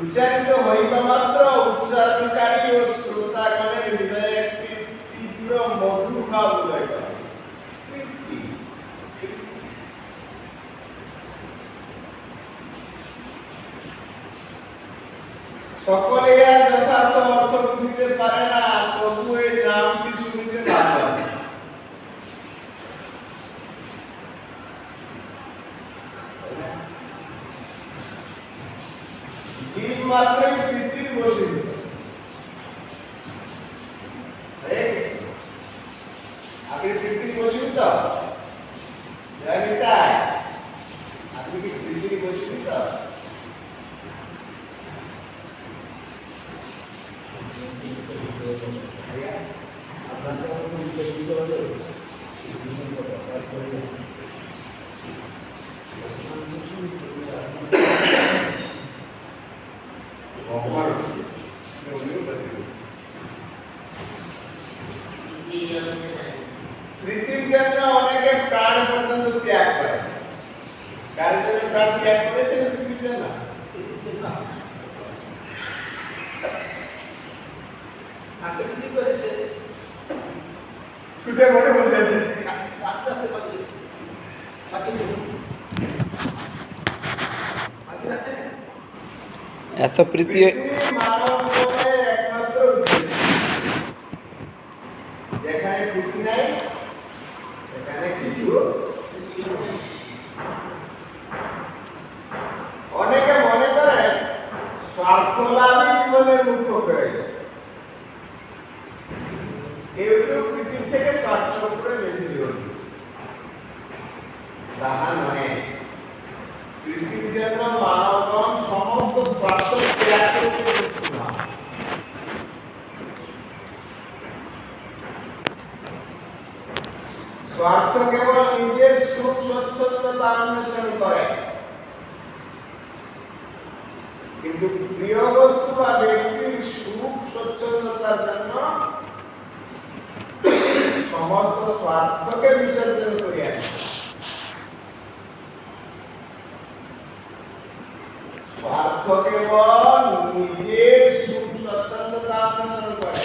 উচ্চারিত হইবা মাত্র উচ্চারণকারী ও শ্রোতাগণের হৃদয়ে একটি তীব্র মধুর ভাব উদয় সকলে আর যথার্থ অর্থ বুঝিতে পারে না তবু এই নামটি মাত্রই প্রীতির বসিত হরে কৃষ্ণ। আপনি প্রীতির বসিত জয় নিতাই আপনি কি প্রীতির বসিত প্রীতির জন্য অনেকে প্রাণ পর্যন্ত ত্যাগ করে। কার জন্য প্রাণ ত্যাগ করেছেন প্রীতির জন্য ছুটে মোটে বসেছে এত প্রীতি অনেকে মনে করে, স্বার্থ লাভই জীবনের মুখ্য প্রয়োজন কেউ কেউ প্রীতির থেকে স্বার্থের উপরে বেশি তাহা নয় স্বার্থ কেবল নিজের সুখ অন্বেষণ করে। কিন্তু প্রিয় বস্তু বা ব্যক্তির সুখ স্বচ্ছন্দতার জন্য সমস্ত স্বার্থকে বিসর্জন করিয়া দেয়। স্বার্থ কেবল নিজের সুখ স্বচ্ছন্দতা অন্বেষণ করে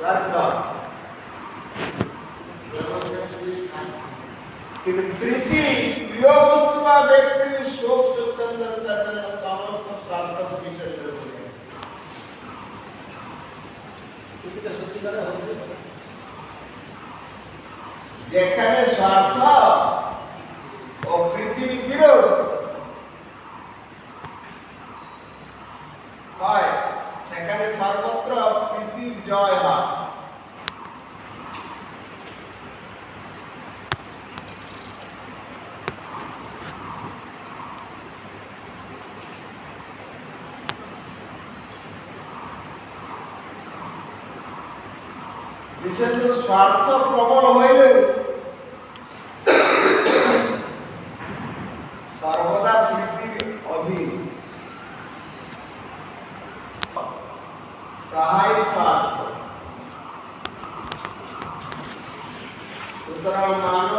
স্বার্থ কিন্তু প্রীতি প্রিয় বস্তু বা ব্যক্তির সুখ স্বচ্ছন্দতার জন্য সমস্ত স্বার্থ বিসর্জন করে দেয়। যেখানে স্বার্থ ও প্রীতির বিরোধ হয়, সেখানে সর্বত্র প্রীতির জয় হয়। বিশেষ স্বার্থ প্রবল হইলেও সর্বদা প্রীতির অধীন তাহাই স্বার্থ সুতরাং মানব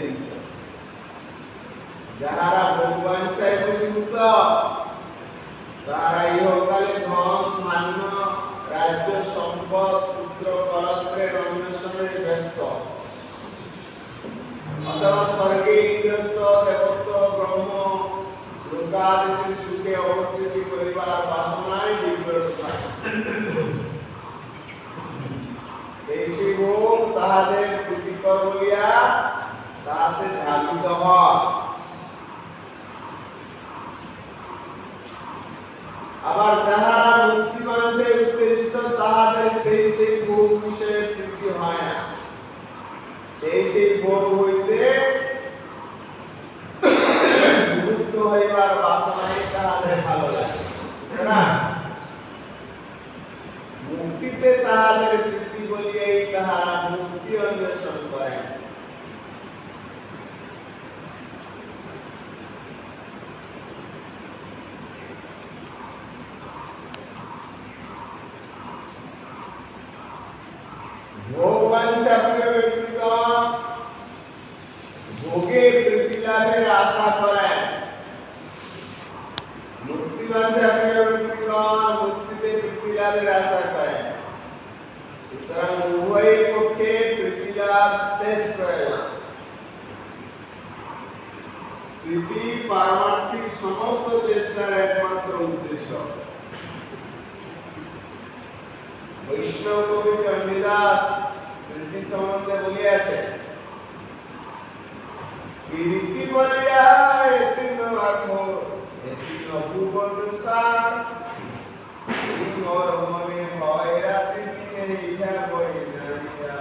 रीति যাহারা ভগবাঞ্ছায় যুক্ত তাহারা ইহকালে ধন মান্য রাজ্য সম্পদ পুত্র কলত্রের অন্বেষণে ব্যস্ত অথবা স্বর্গে ইন্দ্রত্ব দেবত্ব ব্রহ্ম লোকাদির সুখে অবস্থিতি করিবার বাসনায় বিব্রত এই শিব তাহাদের প্রতিকর বলিয়া তাহাতে ধাবিত হয় আবার যাহারা মুক্তি মানছে উত্তেজিত তাহাদের সেই সেই ভোগ বিষয়ে তৃপ্তি হয় না সেই সেই ভোগ হইতে মুক্ত হইবার বাসনাই তাহাদের ভালো লাগে না মুক্তিতে তাহাদের তৃপ্তি বলিয়াই তাহারা মুক্তি অন্বেষণ করেন ভোগবাঞ্ছা প্রিয় ব্যক্তিগণ ভোগে প্রীতি লাভের আশা করেন মুক্তিবাঞ্ছা প্রিয় ব্যক্তিগণ মুক্তিতে প্রীতি লাভের আশা করেন সুতরাং উভয়ের পক্ষে প্রীতি লাভ শেষ প্রয়োজন প্রীতি পারমার্থিক সমস্ত চেষ্টার একমাত্র উদ্দেশ্য বৈষ্ণব কবি চণ্ডীদাস প্রীতি সম্বন্ধে বলিয়াছে প্রীতি বলিয়া এতি নখো এতি নভুবন সার মোর মনে হয় রাতি দিনে ইহা বই নারিয়া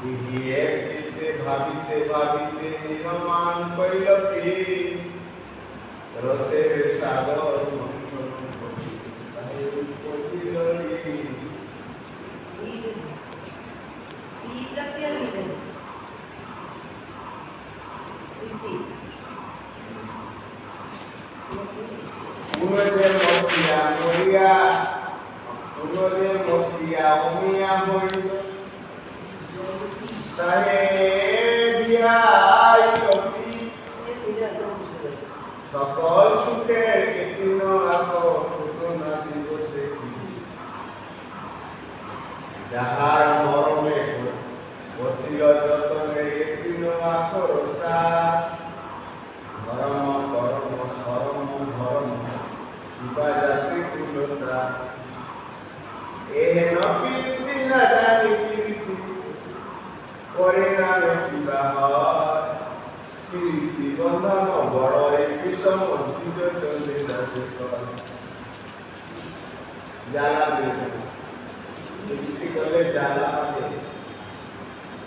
দিহি এক চিত্তে ভাবিতে ভাবিতে নিরমান কইল কি রসের সাগর পুনরে মতিয়া মরিয়া পুনরে মতিয়া অমিয়া হইল তাহে বিয়াই লতি সকল সুখে কেতিন আস পুতুনা দিবসে কি যাহার মরমে বসিল যতনে কেতিন আখরসা ধর্ম কর্ম শরম ধর্ম শিবা জাতি কুলতা এ নপিতি না জানি কীর্তি পরিণামে কিবা হয় কীর্তি বন্ধন বড় এই বিষম জ্বালা দিয়েছে কীর্তি করলে জ্বালা হবে কীর্তি করে জ্বালা এই জ্বালা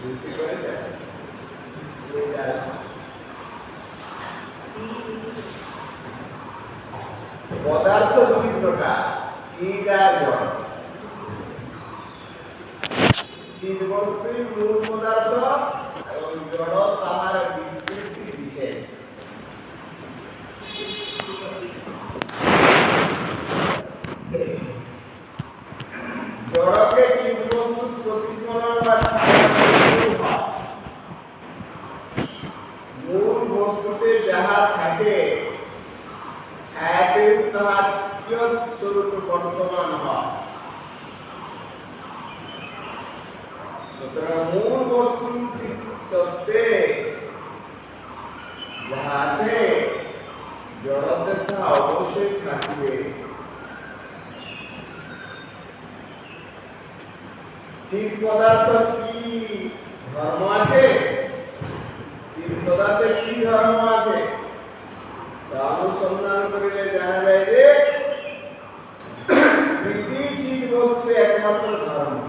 পদার্থ দুই প্রকার চিদ আর জড় চিদ বস্তুই মূল পদার্থ স্বরূপ বর্তমান হয় সুতরাং মূল বস্তু চিত্তে যাহা আছে জড়তে তাহা অবশ্যই থাকিবে ঠিক পদার্থ কি ধর্ম আছে ঠিক পদার্থে কি భక్తులు కారణం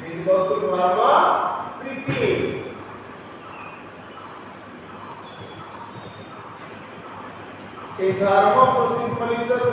వీరి భక్తులు కారణమా ప్రీతి. ఈ ఫలితం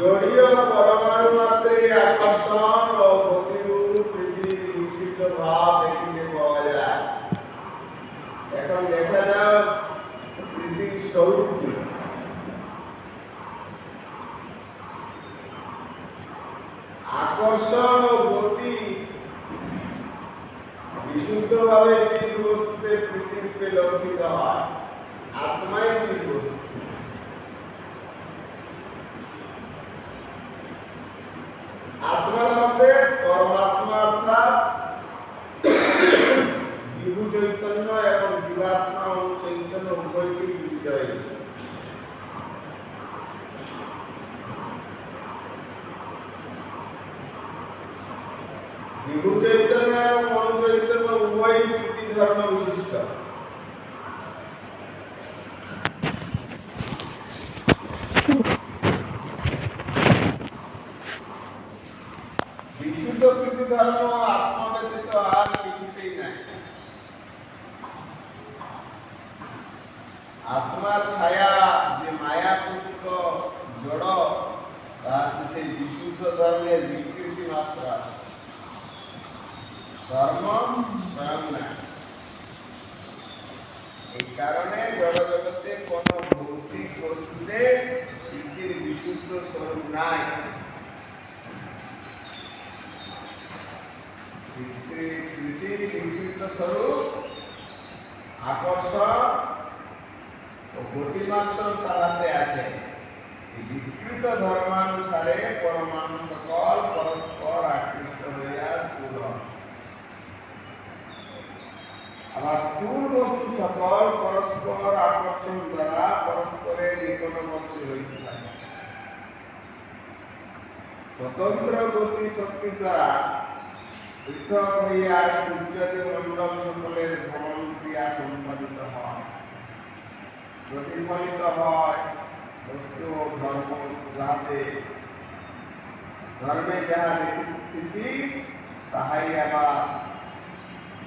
যদিও পরমাণু মাত্রে আকর্ষণ ও প্রতিরূপ পৃথিবীর বিস্তৃত ভাব দেখিতে পাওয়া যায়। এখন দেখা যাও পৃথিবীর স্বরূপ আকর্ষণ ও গতি বিশুদ্ধভাবে চির আত্মা শব্দে পরমাত্মা অর্থাৎ বিভু চৈতন্য এবং জীবাত্মা ও চৈতন্য উভয়কেই বুঝতে হয় বিভু চৈতন্য এবং মনু চৈতন্য উভয়ই প্রীতি ধর্ম বিশিষ্ট প্রীতি ধর্ম, আত্মা ব্যতীত আর কিছুতেই নাই। আত্মার ছায়া যে মায়া পুষ্ট, জড় তাহাতে সেই বিশুদ্ধ ধর্মের বিকৃতি মাত্র আছে। ধর্ম স্বয়ং না এই কারণে জড় জগতে কোন ভৌতিক বস্তুতে বিশুদ্ধ স্বরূপ নাই। স্বরূপ, আকর্ষণ ও গতিমাত্র তাহাতে আছে। বিকৃত ধর্মানুসারে পরমাণু সকল পরস্পর আকৃষ্ট হইয়া স্থূল। আবার স্থূল বস্তু সকল পরস্পর আকর্ষণ দ্বারা পরস্পরের নিকটবর্তী হইতে থাকে। স্বতন্ত্র গতি শক্তি দ্বারা পৃথক হইয়া সূর্যাদি মণ্ডল সকলের ভ্রমণ ক্রিয়া সম্পাদিত হয়। প্রতিফলিত হয়, বস্তু ও ধর্ম যাহাতে ধর্মে যাহা দেখিতেছি, তাহাই আবার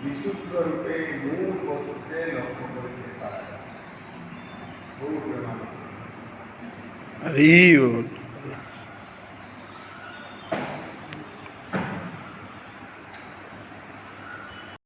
বিশুদ্ধ রূপে মূল বস্তুতে লক্ষ্য করিতে পারা। যায় হরি